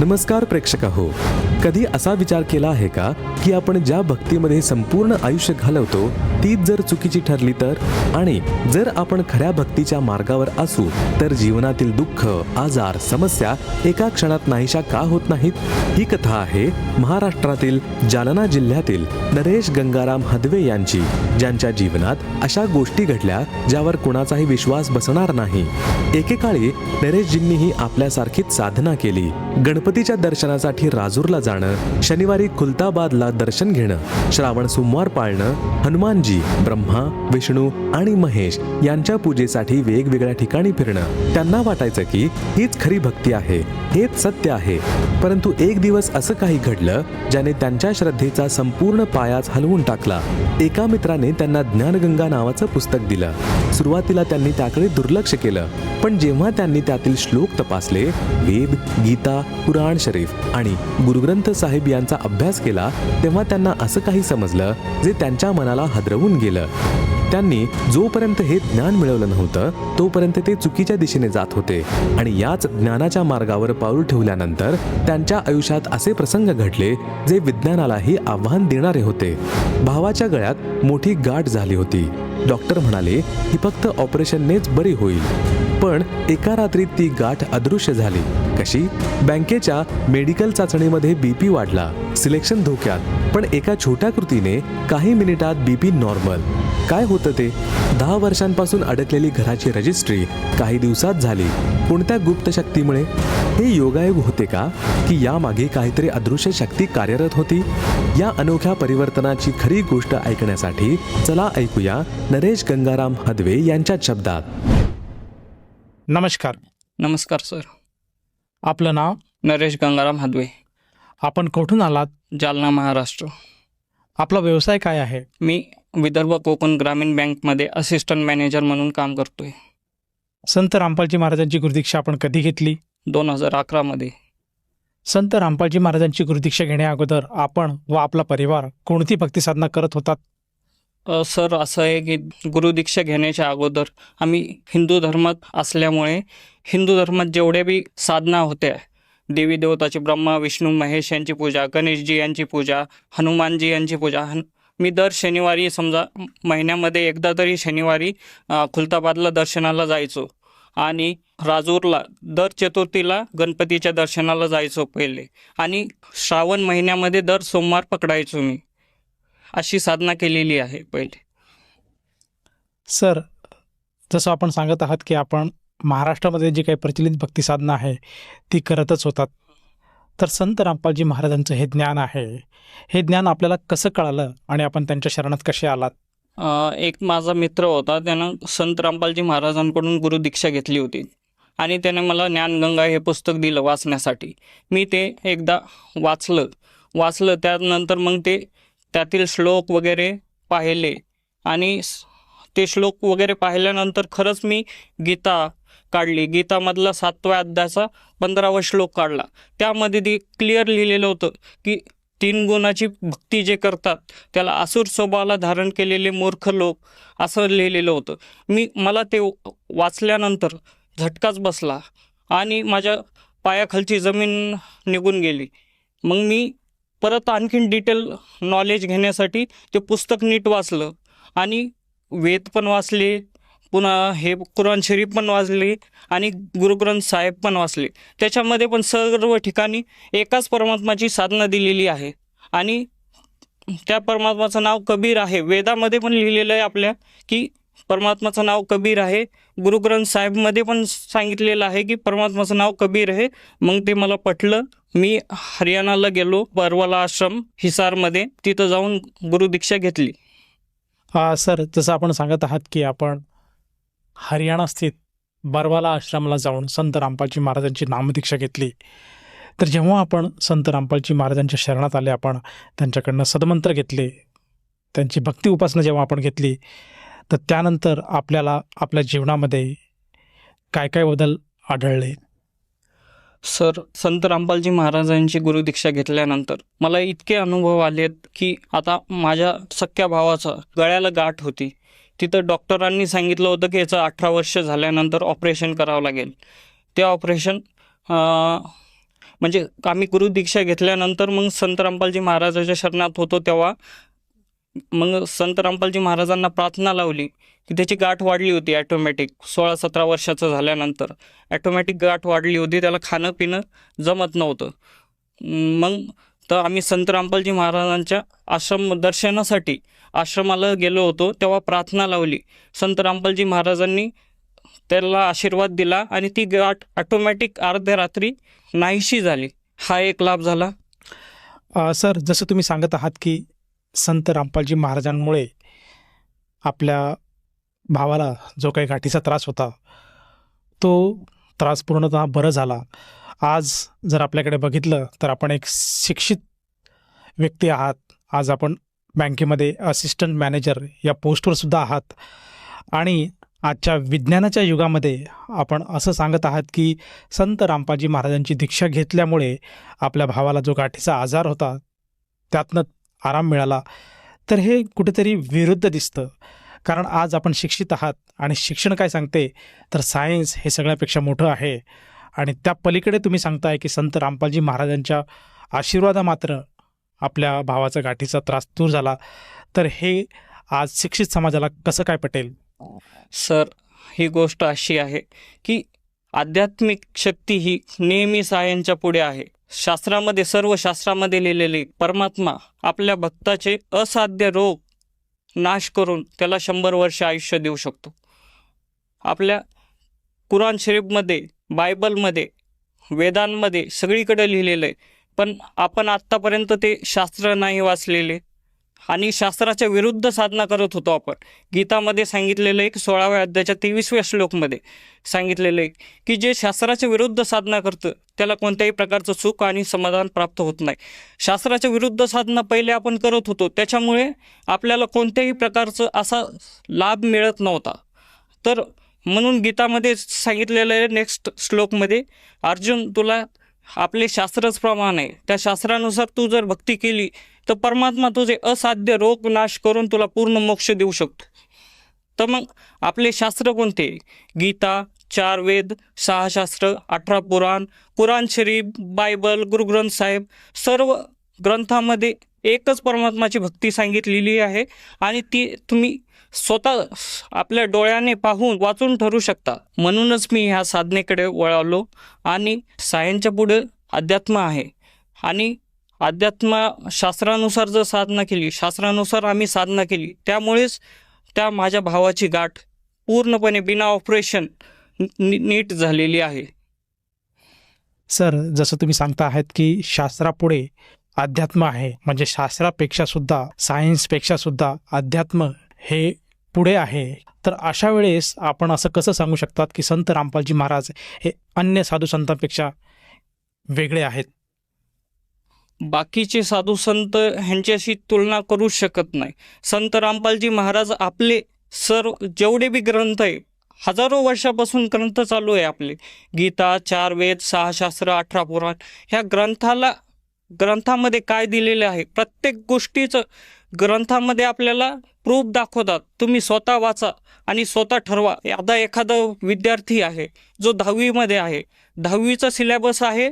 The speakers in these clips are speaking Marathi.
नमस्कार प्रेक्षक हो कधी असा विचार केला आहे का की आपण ज्या भक्तीमध्ये संपूर्ण आयुष्य घालवतो तीच जर चुकीची ठरली तर? आणि जर आपण खऱ्या भक्तीच्या मार्गावर असू तर जीवनातील दुःख आजार समस्या एका क्षणात नाहीशा का होत नाहीत? ही कथा आहे महाराष्ट्रातील जालना जिल्ह्यातील नरेश गंगाराम हदवे यांची ज्यांच्या जीवनात अशा गोष्टी घडल्या ज्यावर कुणाचाही विश्वास बसणार नाही. एकेकाळी नरेशजींनीही आपल्यासारखीच साधना केली. गणपतीच्या दर्शनासाठी राजूरला जाणं शनिवारी खुलताबादला दर्शन घेणं श्रावण सोमवार पाळणं हनुमानजी ब्रह्मा विष्णू आणि महेश यांच्या पूजेसाठी वेगवेगळ्या ठिकाणी फिरणं. त्यांना वाटायचं की हीच खरी भक्ती आहे हेच सत्य आहे. परंतु एक दिवस असं काही घडलं ज्याने त्यांच्या श्रद्धेचा संपूर्ण पायाच हलवून टाकला. एका मित्राने त्यांना ज्ञानगंगा नावाचं पुस्तक दिलं. सुरुवातीला त्यांनी त्याकडे दुर्लक्ष केलं. पण जेव्हा त्यांनी त्यातील श्लोक तपासले वेद गीता पुराण शरीफ आणि गुरुग्रंथ साहेब यांचा अभ्यास केला तेव्हा त्यांना असं काही समजलं जे त्यांच्या मनाला हादरवून गेलं. त्यांनी जोपर्यंत हे ज्ञान मिळवलं नव्हतं तोपर्यंत ते चुकीच्या दिशेने जात होते आणि याच ज्ञानाच्या मार्गावर पाऊल ठेवल्यानंतर त्यांच्या आयुष्यात असे प्रसंग घडले जे विज्ञानालाही आव्हान देणारे होते. भावाच्या गळ्यात मोठी गाठ झाली होती. डॉक्टर म्हणाले ही फक्त ऑपरेशननेच बरी होईल. पण एका रात्रीत ती गाठ अदृश्य झाली. कशी? बँकेच्या मेडिकल चाचणीमध्ये बीपी वाढला. सिलेक्शन धोक्यात. पण एका छोट्या कृतीने काही मिनिटात बीपी नॉर्मल. काय होतं ते? दहा वर्षांपासून अडकलेली घराची रजिस्ट्री काही दिवसात झाली. कोणत्या गुप्त शक्तीमुळे? हे योगायोग होते का? की यामागे काहीतरी अदृश्य शक्ती कार्यरत होती? या अनोख्या परिवर्तनाची खरी गोष्ट ऐकण्यासाठी चला ऐकूया नरेश गंगाराम हदवे यांच्या शब्दात. नमस्कार. नमस्कार सर. आपलं नाव? नरेश गंगाराम हादवे. आपण कुठून आलात? जालना महाराष्ट्र. आपला व्यवसाय काय आहे? मी विदर्भ कोकण ग्रामीण बँकमध्ये असिस्टंट मॅनेजर म्हणून काम करतोय. संत रामपालजी महाराजांची गुरुदीक्षा आपण कधी घेतली? दोन हजार अकरामध्ये. संत रामपालजी महाराजांची गुरुदीक्षा घेण्या अगोदर आपण व आपला परिवार कोणती भक्ती साधना करत होतात? सर असं आहे की गुरुदीक्षा घेण्याच्या अगोदर आम्ही हिंदू धर्मात असल्यामुळे हिंदू धर्मात जेवढ्या बी साधना होत्या देवी देवताची ब्रह्मा विष्णू महेश यांची पूजा गणेशजी यांची पूजा हनुमानजी यांची पूजा हन मी दर शनिवारी समजा महिन्यामध्ये एकदा तरी शनिवारी खुलताबादला दर्शनाला जायचो आणि राजूरला दर चतुर्थीला गणपतीच्या दर्शनाला जायचो पहिले आणि श्रावण महिन्यामध्ये दर सोमवार पकडायचो मी. अशी साधना केलेली आहे पहिले. सर जसं आपण सांगत आहात की आपण महाराष्ट्रामध्ये जी काही प्रचलित भक्ती साधना आहे ती करतच होतात. तर संत रामपालजी महाराजांचं हे ज्ञान आहे. हे ज्ञान आपल्याला कसं कळालं आणि आपण त्यांच्या शरणात कसे आलात? एक माझा मित्र होता त्यानं संत रामपालजी महाराजांकडून गुरुदीक्षा घेतली होती. आणि त्याने मला ज्ञानगंगा हे पुस्तक दिलं वाचण्यासाठी. मी ते एकदा वाचलं. वाचलं त्यानंतर मग ते त्यातील श्लोक वगैरे पाहिले. आणि ते श्लोक वगैरे पाहिल्यानंतर खरंच मी गीता काढली. गीतामधला सातव्या अध्यायाचा पंधरावा श्लोक काढला. त्यामध्ये ते क्लिअर लिहिलेलं होतं की तीन गुणाची भक्ती जे करतात त्याला असुर स्वभावाला धारण केलेले मूर्ख लोक असं लिहिलेलं होतं. मी मला ते वाचल्यानंतर झटकाच बसला आणि माझ्या पायाखालची जमीन निघून गेली. मग मी परत आणखीन डिटेल नॉलेज घेण्यासाठी ते पुस्तक नीट वाचलं. आणि वेद पण वाचले पुन्हा हे कुराण शरीफ पण वाचले आणि गुरुग्रंथ साहेब पण वाचले. त्याच्यामध्ये पण सर्व ठिकाणी एकाच परमात्माची साधना दिलेली आहे. आणि त्या परमात्माचं नाव कबीर आहे. वेदामध्ये पण लिहिलेलं आहे आपल्या की परमात्माचं नाव कबीर आहे. गुरुग्रंथ साहेबमध्ये पण सांगितलेलं आहे की परमात्माचं नाव कबीर आहे. मग ते मला पटलं. मी हरियाणाला गेलो बरवाला आश्रम हिसारमध्ये. तिथं जाऊन गुरुदीक्षा घेतली. आ, सर जसं आपण सांगत आहात की आपण हरियाणा स्थित बरवाला आश्रमाला जाऊन संत रामपालजी महाराजांची नामदीक्षा घेतली. तर जेव्हा आपण संत रामपालजी महाराजांच्या शरणात आले आपण त्यांच्याकडनं सदमंत्र घेतले. त्यांची भक्ती उपासना जेव्हा आपण घेतली तर त्यानंतर आपल्याला आपल्या जीवनामध्ये काय काय बदल आढळले? सर संत रामपालजी महाराजांची गुरुदीक्षा घेतल्यानंतर मला इतके अनुभव आलेत की आता माझ्या सख्या भावाचा गळ्याला गाठ होती. तिथं डॉक्टरांनी सांगितलं होतं की याचं अठरा वर्ष झाल्यानंतर ऑपरेशन करावं लागेल. ते ऑपरेशन म्हणजे आम्ही गुरुदीक्षा घेतल्यानंतर मग संत रामपालजी महाराजाच्या शरणात होतो तेव्हा मग संत रामपालजी महाराजांना प्रार्थना लावली की त्याची गाठ वाढली होती ॲटोमॅटिक सोळा सतरा वर्षाचं झाल्यानंतर ॲटोमॅटिक गाठ वाढली होती त्याला खाणं पिणं जमत नव्हतं. मग तर आम्ही संत रामपालजी महाराजांच्या आश्रम दर्शनासाठी आश्रमाला गेलो होतो तेव्हा प्रार्थना लावली. संत रामपालजी महाराजांनी त्याला आशीर्वाद दिला आणि ती गाठ ऑटोमॅटिक अर्ध्या रात्री नाहीशी झाली. हा एक लाभ झाला. सर जसं तुम्ही सांगत आहात की संत रामपालजी महाराजांमुळे आपल्या भावाला जो काही गाठीचा त्रास होता तो त्रास पूर्णतः बरं झाला. आज जर आपल्याकडे बघितलं तर आपण एक शिक्षित व्यक्ती आहात. आज आपण बँकेमध्ये असिस्टंट मॅनेजर या पोस्टवर सुद्धा आहात. आणि आजच्या विज्ञानाच्या युगामध्ये आपण असं सांगत आहात की संत रामपाजी महाराजांची दीक्षा घेतल्यामुळे आपल्या भावाला जो गाठीचा आजार होता त्यातनं आराम मिळाला तर हे कुठेतरी विरुद्ध दिसतं. कारण आज आपण शिक्षित आहात आणि शिक्षण काय सांगते? तर सायन्स हे सगळ्यापेक्षा मोठं आहे. आणि त्या पलीकडे तुम्ही सांगताय की संत रामपालजी महाराजांच्या आशीर्वादा मात्र आपल्या भावाचा गाठीचा त्रास दूर झाला. तर हे आज शिक्षित समाजाला कसं काय पटेल? सर ही गोष्ट अशी आहे की आध्यात्मिक शक्ती ही नेहमी सायांच्या पुढे आहे. शास्त्रामध्ये सर्व शास्त्रामध्ये लिहिलेले परमात्मा आपल्या भक्ताचे असाध्य रोग नाश करून त्याला शंभर वर्ष आयुष्य देऊ शकतो. आपल्या कुराण शरीफमध्ये बायबलमध्ये वेदांमध्ये सगळीकडे लिहिलेलं आहे. पण आपण आत्तापर्यंत ते शास्त्र नाही वाचलेले. आणि शास्त्राच्या विरुद्ध साधना करत होतो आपण. गीतामध्ये सांगितलेलं एक सोळाव्या अध्यायाच्या तेवीसव्या श्लोकमध्ये सांगितलेलं आहे की जे शास्त्राच्या विरुद्ध साधना करतं त्याला कोणत्याही प्रकारचं सुख आणि समाधान प्राप्त होत नाही. शास्त्राच्या विरुद्ध साधना पहिले आपण करत होतो त्याच्यामुळे आपल्याला कोणत्याही प्रकारचं असा लाभ मिळत नव्हता. तर म्हणून गीतामध्ये सांगितलेलं आहे नेक्स्ट श्लोकमध्ये अर्जुन तुला आपले शास्त्रच प्रमाण आहे. त्या शास्त्रानुसार तू जर भक्ती केली तर परमात्मा तुझे असाध्य रोग नाश करून तुला पूर्ण मोक्ष देऊ शकतो. तर मग आपले शास्त्र कोणते? गीता चार वेद सहा शास्त्र अठरा पुराण पुराण शरीफ बायबल गुरुग्रंथ साहेब सर्व ग्रंथामध्ये एकच परमात्माची भक्ती सांगितलेली आहे आणि ती तुम्ही स्वतः आपल्या डोळ्याने पाहून वाचून ठरू शकता. म्हणूनच मी ह्या साधनेकडे वळालो आणि सायनच्या पुढे अध्यात्म आहे. आणि अध्यात्म शास्त्रानुसार जर साधना केली शास्त्रानुसार आम्ही साधना केली त्यामुळेच त्या माझ्या भावाची गाठ पूर्णपणे बिना ऑपरेशन नीट झालेली आहे. सर जसं तुम्ही सांगता आहात की शास्त्रापुढे अध्यात्म आहे. म्हणजे शास्त्रापेक्षा सुद्धा सायन्सपेक्षा सुद्धा अध्यात्म हे पुढे आहे. तर अशा वेळेस आपण असं कसं सांगू शकतात की संत रामपालजी महाराज हे अन्य साधू संतांपेक्षा वेगळे आहेत? बाकीचे साधू संत ह्यांच्याशी तुलना करूच शकत नाही. संत रामपालजी महाराज आपले सर्व जेवढे बी ग्रंथ आहे हजारो वर्षापासून ग्रंथ चालू आहे आपले. गीता चार वेद सहा शास्त्र अठरा पुराण ह्या ग्रंथाला ग्रंथामध्ये काय दिलेले आहे? प्रत्येक गोष्टीचं ग्रंथामध्ये आपल्याला प्रूफ दाखवतात. तुम्ही स्वतः वाचा आणि स्वतः ठरवा. आता एखादा विद्यार्थी आहे जो दहावीमध्ये आहे. दहावीचा सिलेबस आहे.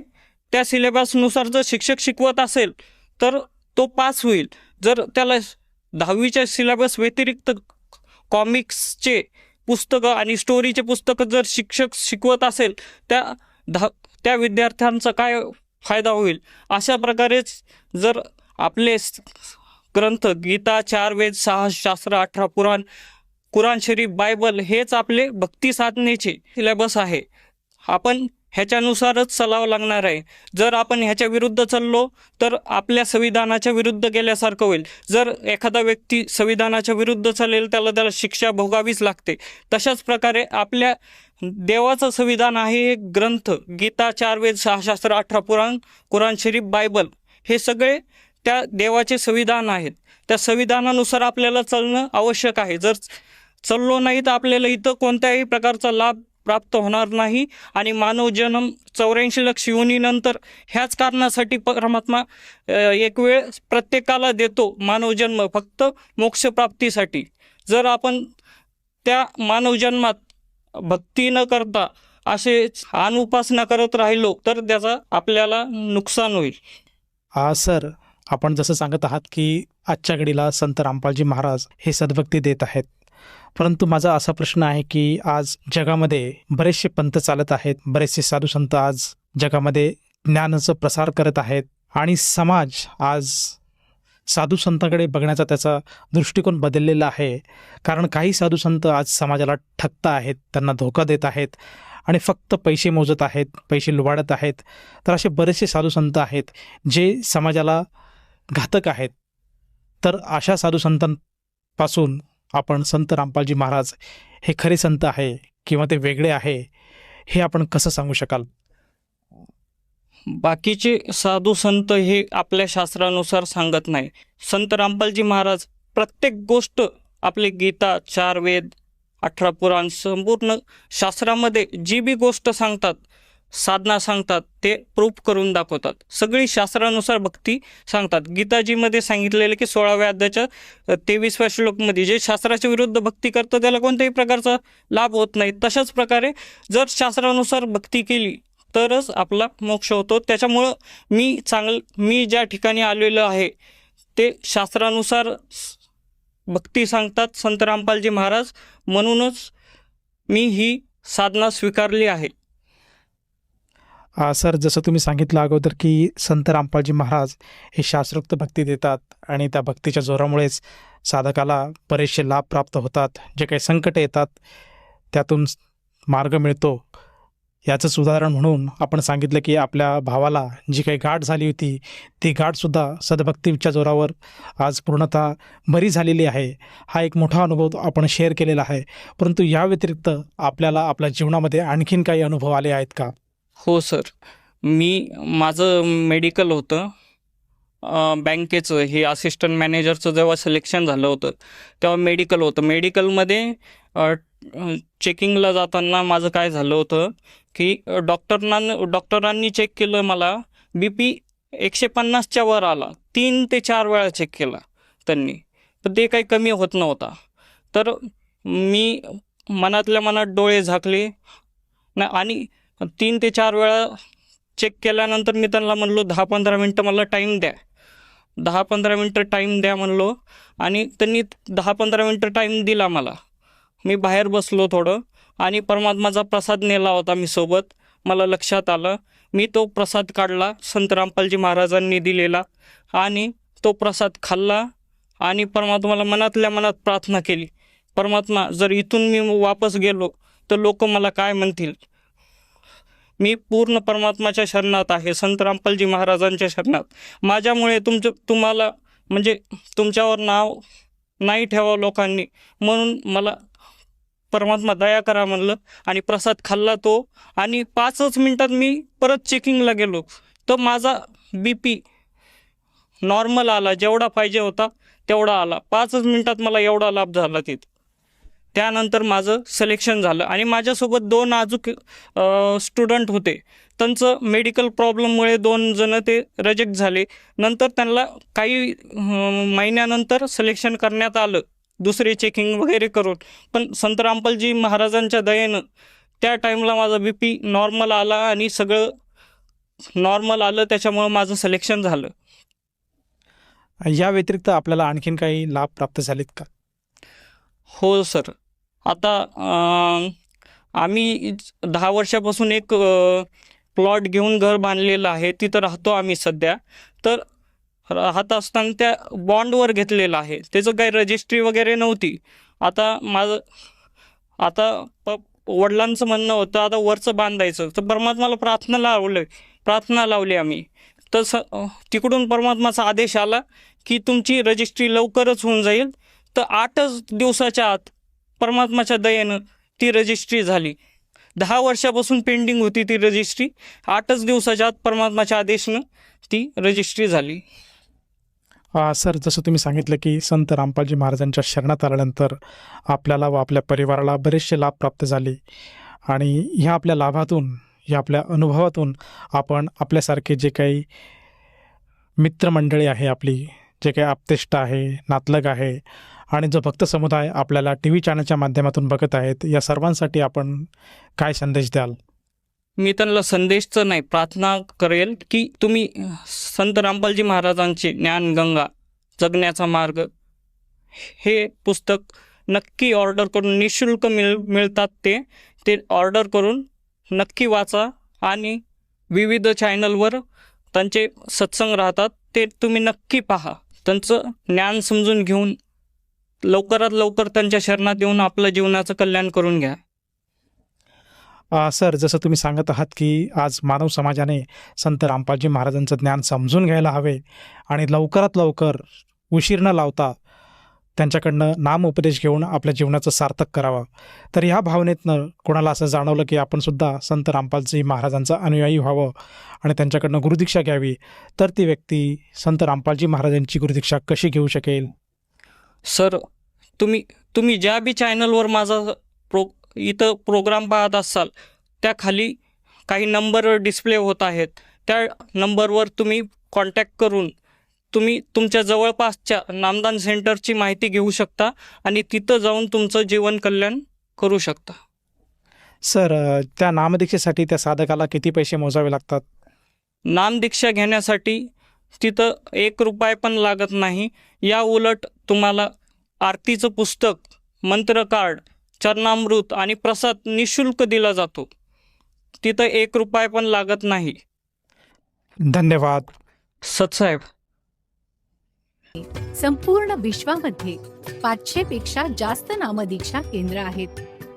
त्या सिलेबसनुसार जर शिक्षक शिकवत असेल तर तो पास होईल. जर त्याला दहावीच्या सिलेबस व्यतिरिक्त कॉमिक्सचे पुस्तकं आणि स्टोरीचे पुस्तकं जर शिक्षक शिकवत असेल त्या दहा त्या विद्यार्थ्यांचा काय फायदा होईल? अशा प्रकारेच जर आपले ग्रंथ गीता चार वेद सहा शास्त्र अठरा पुराण कुराण शरीफ बायबल हेच आपले भक्ती साधनेचे सिलेबस आहे. आपण ह्याच्यानुसारच चालावं लागणार आहे. जर आपण ह्याच्या विरुद्ध चाललो तर आपल्या संविधानाच्या विरुद्ध गेल्यासारखं होईल. जर एखादा व्यक्ती संविधानाच्या विरुद्ध चालेल त्याला त्याला शिक्षा भोगावीच लागते. तशाच प्रकारे आपल्या देवाचं संविधान आहे हे ग्रंथ गीता चार वेद सहा शास्त्र अठरा पुराण कुराण शरीफ बायबल हे सगळे त्या देवाचे संविधान आहेत. त्या संविधानानुसार आपल्याला चालणं आवश्यक आहे. जर चाललो नाही तर आपल्याला इथं कोणत्याही प्रकारचा लाभ प्राप्त होणार नाही आणि मानव जन्म चौऱ्याऐंशी लक्ष योनीनंतर ह्याच कारणासाठी परमात्मा एक वेळ प्रत्येकाला देतो मानव जन्म फक्त मोक्षप्राप्तीसाठी जर आपण त्या मानव जन्मात भक्ती न करता असे अनुपासना करत राहिलो तर त्याचा आपल्याला नुकसान होईल. हा सर. आपण जसं सांगत आहात की आजच्या घडीला संत रामपालजी महाराज हे सद्भक्ती देत आहेत. परंतु माझा असा प्रश्न आहे की आज जगामध्ये बरेचसे पंथ चालत आहेत बरेचसे साधू संत आज जगामध्ये ज्ञानाचा प्रसार करत आहेत आणि समाज आज साधू संतांकडे बघण्याचा त्याचा दृष्टिकोन बदललेला आहे. कारण काही साधू संत आज समाजाला ठकता आहेत त्यांना धोका देत आहेत आणि फक्त पैसे मोजत आहेत पैसे लुबाडत आहेत. तर असे बरेचसे साधू संत आहेत जे समाजाला घातक आहेत. तर अशा साधू संतांपासून आपण संत रामपालजी महाराज हे खरे संत आहे किंवा ते वेगळे आहे हे आपण कसं सांगू शकाल? बाकीचे साधू संत हे आपल्या शास्त्रानुसार सांगत नाही. संत रामपालजी महाराज प्रत्येक गोष्ट आपली गीता चार वेद अठरा पुराण संपूर्ण शास्त्रामध्ये जी बी गोष्ट सांगतात साधना सांगतात ते प्रूफ करून दाखवतात. सगळी शास्त्रानुसार भक्ती सांगतात. गीताजीमध्ये सांगितलेलं की सोळाव्या अध्याच्या तेवीसव्या श्लोकमध्ये जे शास्त्राच्या विरुद्ध भक्ती करतं त्याला कोणत्याही प्रकारचा लाभ होत नाही. तशाच प्रकारे जर शास्त्रानुसार भक्ती केली तरच आपला मोक्ष होतो. त्याच्यामुळं मी चांगलं मी ज्या ठिकाणी आलेलो आहे ते शास्त्रानुसार भक्ती सांगतात संत रामपालजी महाराज. म्हणूनच मी ही साधना स्वीकारली आहे. सर जसं तुम्ही सांगितलं अगोदर की संत रामपालजी महाराज हे शास्त्रोक्त भक्ती देतात आणि त्या भक्तीच्या जोरामुळेच साधकाला बरेचसे लाभ प्राप्त होतात. जे काही संकट येतात त्यातून मार्ग मिळतो. याचंच उदाहरण म्हणून आपण सांगितलं की आपल्या भावाला जी काही गाठ झाली होती ती गाठसुद्धा सद्भक्तीच्या जोरावर आज पूर्णतः बरी झालेली आहे. हा एक मोठा अनुभव आपण शेअर केलेला आहे. परंतु या व्यतिरिक्त आपल्याला आपल्या जीवनामध्ये आणखीन काही अनुभव आले आहेत का? हो सर. मी माझं मेडिकल होतं. बँकेचं हे असिस्टंट मॅनेजरचं जेव्हा सिलेक्शन झालं होतं तेव्हा मेडिकल होतं. मेडिकलमध्ये चेकिंगला जाताना माझं काय झालं होतं की डॉक्टरना डॉक्टरांनी चेक केलं मला. बी पी एकशे पन्नासच्या वर आला. तीन ते चार वेळा चेक केला त्यांनी. पण ते काही कमी होत नव्हता. तर मी मनातल्या मनात डोळे झाकले. ना आणि तीन ते चार वेळा चेक केल्यानंतर मी त्यांना म्हणलो दहा पंधरा मिनटं मला टाईम द्या. दहा पंधरा मिनटं टाईम द्या म्हणलो आणि त्यांनी दहा पंधरा मिनटं टाईम दिला मला. मी बाहेर बसलो थोडं आणि परमात्माचा प्रसाद नेला होता मी सोबत. मला लक्षात आलं. मी तो प्रसाद काढला संत रामपालजी महाराजांनी दिलेला आणि तो प्रसाद खाल्ला आणि परमात्माला मनातल्या मनात प्रार्थना केली. परमात्मा जर इथून मी वापस गेलो तर लोक मला काय म्हणतील? मी पूर्ण परमात्माच्या शरणात आहे. संत रामपालजी महाराजांच्या शरणात. माझ्यामुळे तुमचं तुम्हाला म्हणजे तुमच्यावर नाव नाही ठेवावं लोकांनी. म्हणून मला परमात्मा दया करा म्हणलं आणि प्रसाद खाल्ला तो. आणि पाचच मिनटात मी परत चेकिंगला गेलो. तर माझा बी पी नॉर्मल आला. जेवढा पाहिजे होता तेवढा आला. पाचच मिनटात मला एवढा लाभ झाला तिथं. त्यानंतर माझं सिलेक्शन झालं. आणि माझ्यासोबत दोन अजून स्टुडंट होते. त्यांचं मेडिकल प्रॉब्लेममुळे दोन जण ते रिजेक्ट झाले. नंतर त्यांना काही महिन्यानंतर सिलेक्शन करण्यात आलं. दुसरे चेकिंग वगैरे करून. पण संत रामपालजी महाराजांच्या दयेनं त्या टाईमला माझा बी पी नॉर्मल आला आणि सगळं नॉर्मल आलं. त्याच्यामुळं माझं सिलेक्शन झालं. या व्यतिरिक्त आपल्याला आणखीन काही लाभ प्राप्त झालेत का? हो सर आता आम्ही दहा वर्षापासून एक प्लॉट घेऊन घर बांधलेलं आहे तिथं राहतो आम्ही सध्या. तर राहत असताना त्या बॉन्डवर घेतलेलं आहे. त्याचं काही रजिस्ट्री वगैरे नव्हती. आता माझं आता प वडिलांचं म्हणणं होतं आता वरचं बांधायचं. तर परमात्माला प्रार्थना लावलं प्रार्थना लावली आम्ही. तर स तिकडून परमात्माचा आदेश आला की तुमची रजिस्ट्री लवकरच होऊन जाईल. तर आठच दिवसाच्या आत परमात्माच्या दयेनं ती रजिस्ट्री झाली. दहा वर्षापासून पेंडिंग होती ती रजिस्ट्री आठच दिवसाच्या आत परमात्माच्या आदेशनं ती रजिस्ट्री झाली. सर जसं तुम्ही सांगितलं की संत रामपालजी महाराजांच्या शरणात आल्यानंतर आपल्याला व आपल्या परिवाराला बरेचसे लाभ प्राप्त झाले. आणि ह्या आपल्या लाभातून ह्या आपल्या अनुभवातून आपण आपल्यासारखे जे काही मित्रमंडळी आहे आपली जे काही आपतेष्ट आहे नातलग आहे आणि जो भक्त समुदाय आपल्याला टी व्ही चॅनलच्या माध्यमातून बघत आहेत या सर्वांसाठी आपण काय संदेश द्याल? मी त्यांना संदेशचं नाही प्रार्थना करेल की तुम्ही संत रामपालजी महाराजांचे ज्ञानगंगा जगण्याचा मार्ग हे पुस्तक नक्की ऑर्डर करून निशुल्क मिळ मिळतात ते ते ऑर्डर करून नक्की वाचा आणि विविध चॅनलवर त्यांचे सत्संग राहतात ते तुम्ही नक्की पहा. त्यांचं ज्ञान समजून घेऊन लवकरात लवकर त्यांच्या शरणात येऊन आपलं जीवनाचं कल्याण करून घ्या. सर जसं तुम्ही सांगत आहात की आज मानव समाजाने संत रामपालजी महाराजांचं ज्ञान समजून घ्यायला हवे आणि लवकरात लवकर उशीर न लावता त्यांच्याकडनं नाम उपदेश घेऊन आपल्या जीवनाचं सार्थक करावं. तर ह्या भावनेतनं कोणाला असं जाणवलं की आपण सुद्धा संत रामपालजी महाराजांचा अनुयायी व्हावं आणि त्यांच्याकडनं गुरुदीक्षा घ्यावी. तर ती व्यक्ती संत रामपालजी महाराजांची गुरुदीक्षा कशी घेऊ शकेल? सर तुम्ही तुम्ही ज्या बी चॅनलवर माझा प्रो इथं प्रोग्राम पाहत असाल त्या खाली काही नंबर डिस्प्ले होत आहेत. त्या नंबरवर तुम्ही कॉन्टॅक्ट करून तुम्ही तुमच्या जवळपासच्या नामदान सेंटरची माहिती घेऊ शकता आणि तिथं जाऊन तुमचं जीवन कल्याण करू शकता. सर त्या नामदीक्षेसाठी त्या साधकाला किती पैसे मोजावे लागतात? नामदीक्षा घेण्यासाठी तिथं एक रुपये पण लागत नाही. या उलट तुम्हाला आरतीचं पुस्तक मंत्र कार्ड चरणामृत आणि प्रसाद निशुल्क दिला जातो. तिथं एक रुपये पण लागत नाही. धन्यवाद. सतसाहेब संपूर्ण विश्वामध्ये पाचशे पेक्षा जास्त नामदीक्षा केंद्र आहेत.